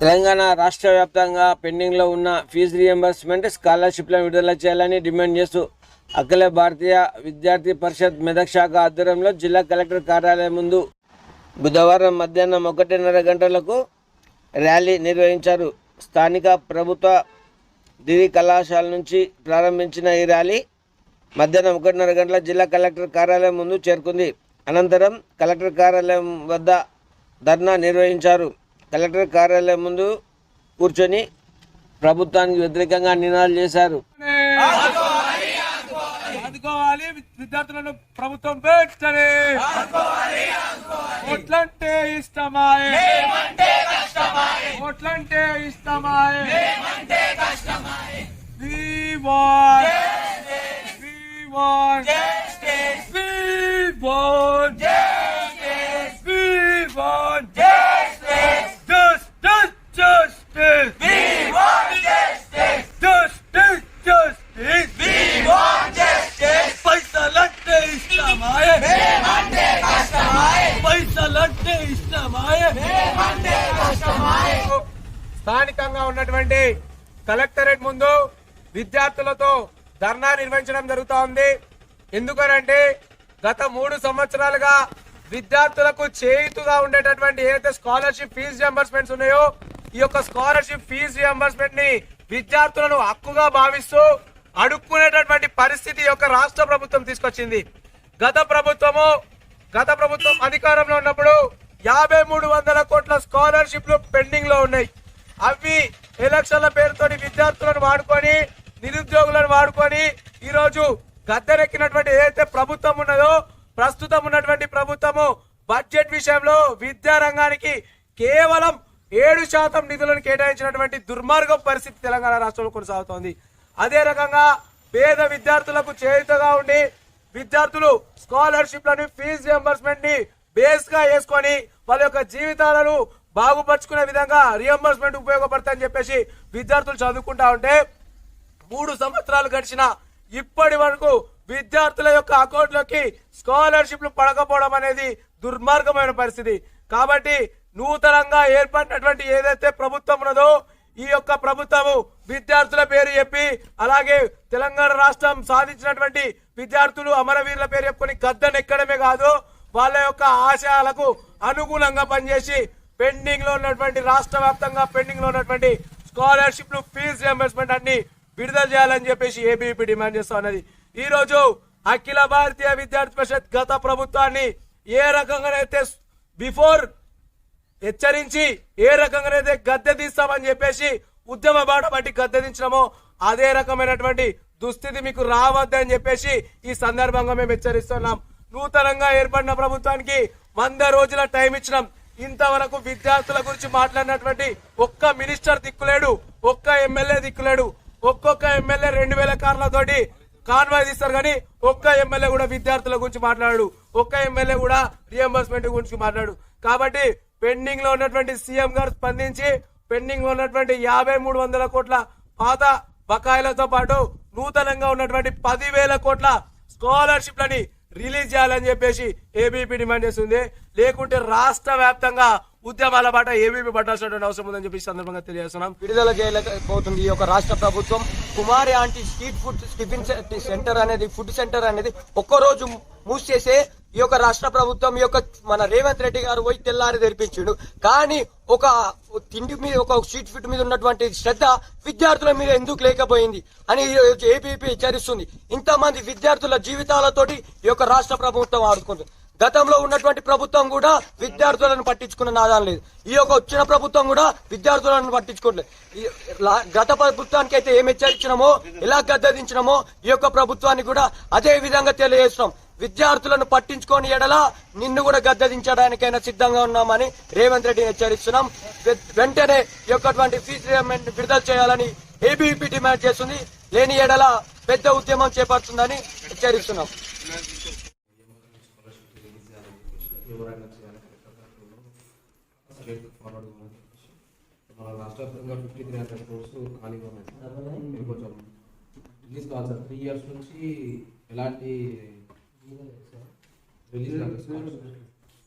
తెలంగాణ రాష్ట్ర వ్యాప్తంగా పెండింగ్లో ఉన్న ఫీజు రియంబర్స్మెంట్ స్కాలర్షిప్లను విడుదల చేయాలని డిమాండ్ చేస్తూ అఖిల భారతీయ విద్యార్థి పరిషత్ మెదక్ శాఖ ఆధ్వర్యంలో జిల్లా కలెక్టర్ కార్యాలయం ముందు బుధవారం మధ్యాహ్నం ఒకటిన్నర గంటలకు ర్యాలీ నిర్వహించారు. స్థానిక ప్రభుత్వ డిగ్రీ కళాశాల నుంచి ప్రారంభించిన ఈ ర్యాలీ మధ్యాహ్నం ఒకటిన్నర గంటల జిల్లా కలెక్టర్ కార్యాలయం ముందు చేరుకుంది. అనంతరం కలెక్టర్ కార్యాలయం వద్ద ధర్నా నిర్వహించారు. కలెక్టర్ కార్యాలయం ముందు కూర్చొని ప్రభుత్వానికి వ్యతిరేకంగా నినాదాలు చేశారు. ఆదుకోవాలి విద్యార్థులను ప్రభుత్వం పెట్టని ఓట్లంటే ఇష్టమాయే. ఓట్లంటే ఇష్టమాయే. We We స్థానికంగా ఉన్నటువంటి కలెక్టరేట్ ముందు విద్యార్థులతో ధర్నా నిర్వహించడం జరుగుతూ ఉంది. ఎందుకనంటే గత మూడు సంవత్సరాలుగా విద్యార్థులకు చేయుతుగా ఉండేటటువంటి ఏదైతే స్కాలర్షిప్ ఫీజు రియంబర్స్మెంట్స్ ఉన్నాయో ఈ యొక్క స్కాలర్షిప్ ఫీజు రియంబర్స్మెంట్ని విద్యార్థులను హక్కుగా భావిస్తూ అడుక్కునేటటువంటి పరిస్థితి యొక్క రాష్ట్ర ప్రభుత్వం తీసుకొచ్చింది. గత ప్రభుత్వము గత ప్రభుత్వం అధికారంలో ఉన్నప్పుడు యాభై మూడు వందల కోట్ల స్కాలర్షిప్లు పెండింగ్లో ఉన్నాయి. అవి ఎలక్షన్ల పేరుతో విద్యార్థులను వాడుకొని నిరుద్యోగులను వాడుకొని ఈ రోజు గద్దెనెక్కినటువంటి ఏదైతే ప్రభుత్వం ఉన్నదో ప్రస్తుతం ఉన్నటువంటి ప్రభుత్వము బడ్జెట్ విషయంలో విద్యా రంగానికి కేవలం ఏడు శాతం నిధులను కేటాయించినటువంటి దుర్మార్గం పరిస్థితి తెలంగాణ రాష్ట్రంలో కొనసాగుతోంది. అదే రకంగా పేద విద్యార్థులకు చేయుతగా ఉండి విద్యార్థులు స్కాలర్షిప్లను ఫీజు రియంబర్స్మెంట్ని బేస్గా వేసుకొని వాళ్ళ యొక్క జీవితాలను బాగుపరుచుకునే విధంగా రియంబర్స్మెంట్ ఉపయోగపడతాయని చెప్పేసి విద్యార్థులు చదువుకుంటా ఉంటే మూడు సంవత్సరాలు గడిచిన ఇప్పటి వరకు విద్యార్థుల యొక్క అకౌంట్లోకి స్కాలర్షిప్లు పడకపోవడం అనేది దుర్మార్గమైన పరిస్థితి. కాబట్టి నూతనంగా ఏర్పడినటువంటి ఏదైతే ప్రభుత్వం ఉన్నదో ఈ యొక్క ప్రభుత్వము విద్యార్థుల పేరు చెప్పి అలాగే తెలంగాణ రాష్ట్రం సాధించినటువంటి విద్యార్థులు అమరవీరుల పేరు చెప్పుకొని గద్దెనెక్కడమే కాదు వాళ్ళ యొక్క ఆశయాలకు అనుగుణంగా పనిచేసి పెండింగ్లో ఉన్నటువంటి రాష్ట్ర వ్యాప్తంగా పెండింగ్లో ఉన్నటువంటి స్కాలర్షిప్లు ఫీజు రియంబర్స్మెంట్ అన్ని విడుదల చేయాలని చెప్పేసి ఏబీపీ డిమాండ్ చేస్తా ఉన్నది. ఈ రోజు అఖిల భారతీయ విద్యార్థి పరిషత్ గత ప్రభుత్వాన్ని ఏ రకంగానైతే బిఫోర్ హెచ్చరించి ఏ రకంగానైతే గద్దె తీస్తామని చెప్పేసి ఉద్యమ బాట బట్టి గద్దె దించినామో అదే రకమైనటువంటి దుస్థితి మీకు రావద్దని చెప్పేసి ఈ సందర్భంగా మేము హెచ్చరిస్తున్నాం. నూతనంగా ఏర్పడిన ప్రభుత్వానికి వంద రోజుల టైం ఇచ్చినాం. ఇంతవరకు విద్యార్థుల గురించి మాట్లాడినటువంటి ఒక్క మినిస్టర్ దిక్కులేడు ఒక్క ఎమ్మెల్యే దిక్కులేడు ఒక్కొక్క ఎమ్మెల్యే రెండు వేల కార్లతోటి కాన్వాయ్ తీస్తారు కానీ ఒక్క ఎమ్మెల్యే కూడా విద్యార్థుల గురించి మాట్లాడు ఒక్క ఎమ్మెల్యే కూడా రియంబర్స్మెంట్ గురించి మాట్లాడు. కాబట్టి పెండింగ్లో ఉన్నటువంటి సీఎం గారు స్పందించి పెండింగ్లో ఉన్నటువంటి యాభై మూడు వందల కోట్ల పాత బకాయిలతో పాటు నూతనంగా ఉన్నటువంటి పదివేల కోట్ల స్కాలర్షిప్లని రిలీజ్ చేయాలని చెప్పేసి ఏబీపీ డిమాండ్ చేస్తుంది. లేకుంటే రాష్ట్ర వ్యాప్తంగా ఉద్యమాల బాట ఏబీపీ పట్టాల్సినటువంటి అవసరం ఉందని చెప్పి సందర్భంగా తెలియజేస్తున్నాం. విడుదల చేయలేకపోతుంది ఈ యొక్క రాష్ట్ర ప్రభుత్వం. Kumari aunty street food tiffin centre అనేది ఫుడ్ సెంటర్ అనేది ఒక్క రోజు చేసే ఈ యొక్క రాష్ట్ర ప్రభుత్వం ఈ యొక్క మన రేవంత్ రెడ్డి గారు పోయి తెల్లారి తెరిపించిండు. కానీ ఒక తిండి మీద ఒక స్ట్రీట్ ఫుడ్ మీద ఉన్నటువంటి శ్రద్ధ విద్యార్థుల మీద ఎందుకు లేకపోయింది అని ఏపీపీ హెచ్చరిస్తుంది. ఇంతమంది విద్యార్థుల జీవితాలతోటి ఈ యొక్క రాష్ట్ర ప్రభుత్వం ఆడుకుంటుంది. గతంలో ఉన్నటువంటి ప్రభుత్వం కూడా విద్యార్థులను పట్టించుకున్న నాదం లేదు. ఈ యొక్క వచ్చిన ప్రభుత్వం కూడా విద్యార్థులను పట్టించుకోవట్లేదు. గత ప్రభుత్వానికి అయితే ఏమి హెచ్చరించినామో ఎలా గద్దదించినామో ఈ యొక్క ప్రభుత్వాన్ని కూడా అదే విధంగా తెలియజేస్తున్నాం. విద్యార్థులను పట్టించుకొని ఎడల నిన్ను కూడా గద్దదించడానికైనా సిద్ధంగా ఉన్నామని రేవంత్ రెడ్డిని హెచ్చరిస్తున్నాం. వెంటనే ఈ యొక్కటువంటి ఫీజు విడుదల చేయాలని ఏబీపీ డిమాండ్ చేస్తుంది. లేని ఎడల పెద్ద ఉద్యమం చేపడుతుందని హెచ్చరిస్తున్నాం. ఎవరైనా చేయాలి స్టేట్ ఫార్వర్డ్ కావాలని చెప్పేసి మన రాష్ట్ర వ్యాప్తంగా ఫిఫ్టీ త్రీ హండ్రెడ్ కోర్సు ఖాళీగా ఉన్నాయి ఇది కొంచెం రిలీజ్ కావాలి సార్. త్రీ ఇయర్స్ నుంచి ఎలాంటి రిలీజ్ కాలేదు